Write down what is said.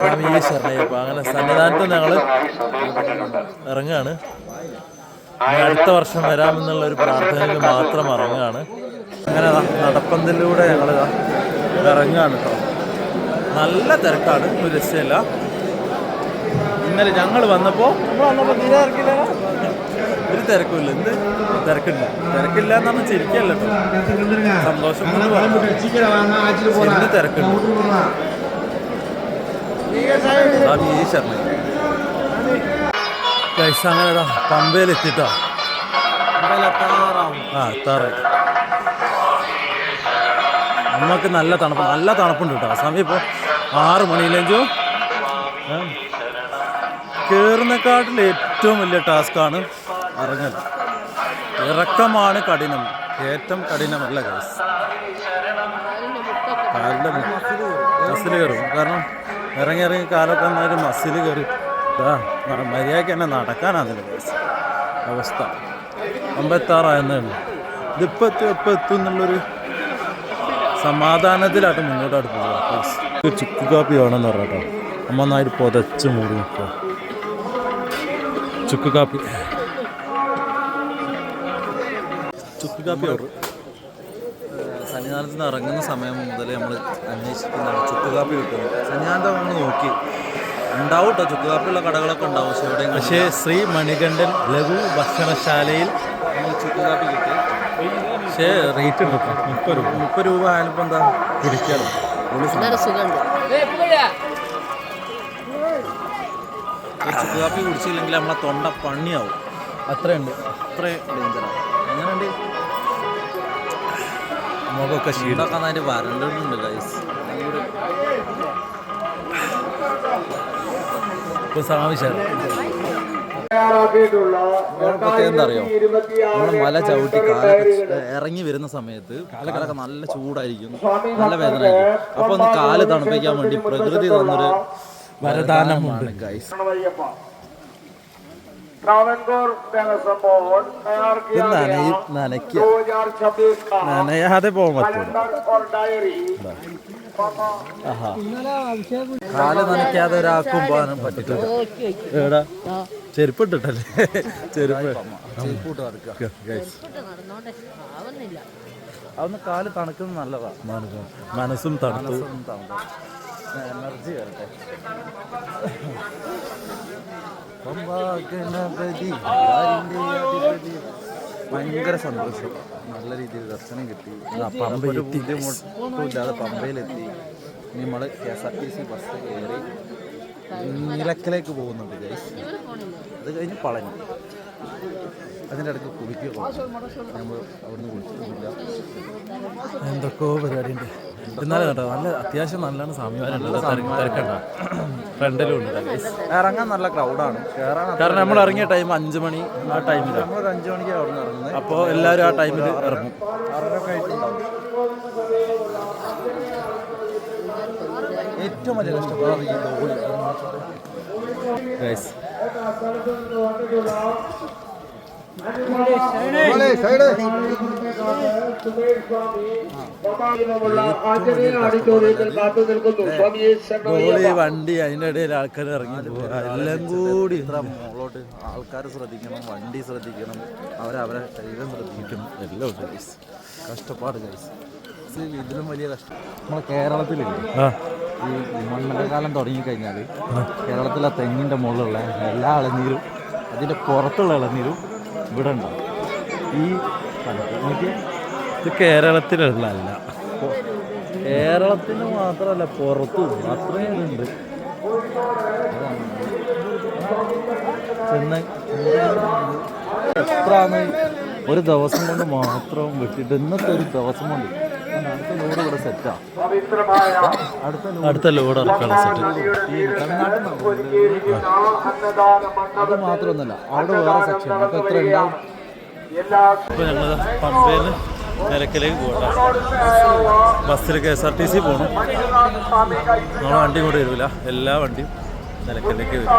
ശരണയ്യപ്പ അങ്ങനെ സന്നിധാനത്ത് ഞങ്ങൾ ഇറങ്ങുകയാണ് അടുത്ത വർഷം വരാമെന്നുള്ള ഒരു പ്രാർത്ഥനയിൽ മാത്രം ഇറങ്ങുകയാണ് അങ്ങനെ നടപ്പന്തലിലൂടെ ഞങ്ങൾ ഇറങ്ങുകയാണ് കേട്ടോ നല്ല തിരക്കാണ് ഒരു രക്ഷയില്ല. ഇന്നലെ ഞങ്ങൾ വന്നപ്പോൾ നമ്മൾ വന്നപ്പോൾ തീരെ തിരക്കില്ല. ഒരു തിരക്കുമില്ല. എന്ത്? തിരക്കില്ല. തിരക്കില്ല എന്ന് പറഞ്ഞാൽ ശരിക്കല്ലോ സന്തോഷം തിരക്കുണ്ട്? സ്വാമി ഈശ്വരനെ ഗൈസ് അങ്ങനെടാ പമ്പയിൽ ആ എത്താറായി നമുക്ക് നല്ല തണുപ്പ് നല്ല തണുപ്പുണ്ട് കേട്ടോ. സമയം ഇപ്പോൾ ആറ് മണിയിലേഞ്ചോ കയറുന്നക്കാട്ടിൽ ഏറ്റവും വലിയ ടാസ്ക്കാണ് ഇറങ്ങൽ ഇറക്കമാണ് കഠിനം. ഏറ്റവും കഠിനമല്ല കേസ് കാലിന്റെ കയറും. കാരണം ഇറങ്ങി ഇറങ്ങി കാലൊക്കെ ഒന്നൊരു മസിൽ കയറി മര്യാദയ്ക്ക് തന്നെ നടക്കാനാണ് ഗൈസ് അവസ്ഥ. അമ്പത്താറായെന്നേ ഉള്ളൂ. ഇതിപ്പോൾ എത്തും എപ്പോൾ എത്തും എന്നുള്ളൊരു സമാധാനത്തിലായിട്ട് മുന്നോട്ടായിട്ട് പോകുക. ഒരു ചുക്ക് കാപ്പി വേണമെന്ന് പറഞ്ഞോ അമ്മ നന്നായിട്ട് പുതച്ച് മൂടി നിൽക്കുക. ചുക്ക് കാപ്പി. ചുക്ക് കാപ്പി ഓർഡർ സന്നിധാനത്ത് നിന്ന് ഇറങ്ങുന്ന സമയം മുതൽ നമ്മൾ അന്വേഷിക്കുന്നതാണ് ചുക്ക് കാപ്പി കിട്ടുന്നത് സന്നിധാനത്ത് നമ്മൾ നോക്കി. ഉണ്ടാവും കേട്ടോ ചുക്ക് കാപ്പിയുള്ള കടകളൊക്കെ ഉണ്ടാവും. പക്ഷെ എവിടെയും പക്ഷേ ശ്രീ മണികണ്ഠൻ ലഘു ഭക്ഷണശാലയിൽ നമ്മൾ ചുക്ക് കാപ്പി കിട്ടി. പക്ഷേ റേറ്റ് ഉണ്ട് കേട്ടോ മുപ്പത് രൂപ. മുപ്പത് രൂപ ആയാലിപ്പോൾ എന്താ? കുടിക്കാറ് ചുക്കുകാപ്പി സുഖമുണ്ട്. ചുക്ക് കാപ്പി കുടിച്ചില്ലെങ്കിൽ നമ്മളെ തൊണ്ട പണിയാവും. അത്രയുണ്ട്. അത്രയും ഡേഞ്ചറാണ് എങ്ങനെയുണ്ട്? മുഖമൊക്കെ നന്നായിട്ട് വരണ്ടിട്ടുണ്ട് ഗൈസ് ഇപ്പൊ സാവശ്യം പ്രത്യേകം എന്താ നമ്മൾ മല ചവിട്ടി കാലൊക്കെ ഇറങ്ങി വരുന്ന സമയത്ത് കാലൊക്കെ നല്ല ചൂടായിരിക്കും. നല്ല വേദന ആയിരിക്കും അപ്പൊ ഒന്ന് കാൽ തണുപ്പിക്കാൻ വേണ്ടി പ്രകൃതി തന്നൊരു വരദാനമാണ് ഗൈസ് നനയാതെ കാൽ നനയ്ക്കാതെ ഒരാൾക്കും പോകാനും പറ്റില്ല എടാ ചെരുപ്പിട്ടിട്ടല്ലേ? ചെരുപ്പ്. അതൊന്ന് കാൽ തണുക്കുന്നത് നല്ലതാണ് മനസ്സും തണുത്തു. തണുത്തു. എനർജി വരട്ടെ. പമ്പാ ഗണപതി, അധിപതി. ഭയങ്കര സന്തോഷം. നല്ല രീതിയിൽ ദർശനം കിട്ടി. പമ്പ ബുദ്ധിമുട്ടും ഇല്ലാതെ പമ്പയിലെത്തി. ഇനി നമ്മൾ K S R T C bus കയറി നിലക്കലേക്ക് പോകുന്നുണ്ട് ഗൈസ് അത് കഴിഞ്ഞ് പളനി. അതിന്റെ ഇടയ്ക്ക് കുളിക്കുക നമ്മൾ അവിടുന്ന് കുളിച്ചിട്ടില്ല എന്തൊക്കെയോ പരിപാടി ഉണ്ട് എന്നാലും കേട്ടോ നല്ല അത്യാവശ്യം നല്ലതാണ് തിരക്കണ്ട? ഫ്രണ്ടിലും ഉണ്ട്. ഇറങ്ങാൻ നല്ല ക്രൗഡാണ് കാരണം നമ്മൾ ഇറങ്ങിയ ടൈം അഞ്ച് മണി ആ ടൈമിലാണ് നമ്മൾ ഒരു അഞ്ച് മണിക്ക് അവിടെ ഇറങ്ങുന്നത് അപ്പോൾ എല്ലാവരും ആ ടൈമിൽ ഇറങ്ങും. ഏറ്റവും വലിയ കഷ്ടപ്പാട് ഈ ആചാര്യ വണ്ടി അതിന്റെ ഇടയിൽ ആൾക്കാർ ഇറങ്ങി എല്ലാം കൂടി ഇത്ര മുകളോട്ട് ആൾക്കാർ ശ്രദ്ധിക്കണം വണ്ടി ശ്രദ്ധിക്കണം അവരവരെ ശരീരം ശ്രദ്ധിക്കണം എല്ലാം ഉണ്ട് കഷ്ടപ്പാട് ഇതിലും വലിയ കഷ്ടം നമ്മളെ കേരളത്തിലില്ലേ ഈ മണ്ഡലകാലം തുടങ്ങിക്കഴിഞ്ഞാൽ കേരളത്തിലെ തെങ്ങിന്റെ മുകളിലുള്ള എല്ലാ ഇളനീരും അതിന്റെ പുറത്തുള്ള ഇളനീരും ഇവിടെ ഉണ്ടാവും ഈ ഇത് കേരളത്തിലുള്ളതല്ല കേരളത്തിന് മാത്രമല്ല പുറത്തും അത്രയും ഉണ്ട് ചെന്നൈ എത്രാന്ന് ഒരു ദിവസം കൊണ്ട് മാത്രം വിട്ടിട്ട് ഇന്നത്തെ ഒരു ദിവസം കൊണ്ട് അടുത്ത ലോഡ് ഇവിടെ സെറ്റാ അടുത്ത ലോഡ് ഇറക്കണം സെറ്റ് അത് മാത്രമൊന്നുമല്ല അവിടെ വേറെ സെക്ഷൻ അവിടെ എത്ര ഉണ്ടാവും? ഇപ്പോൾ ഞങ്ങൾ പമ്പയിൽ നിലക്കലേക്ക് പോകട്ടെ ബസ്സിൽ K S R T C പോകണം നമ്മളെ വണ്ടി കൂടെ വരില്ല എല്ലാ വണ്ടിയും നിലക്കലേക്ക് വരും.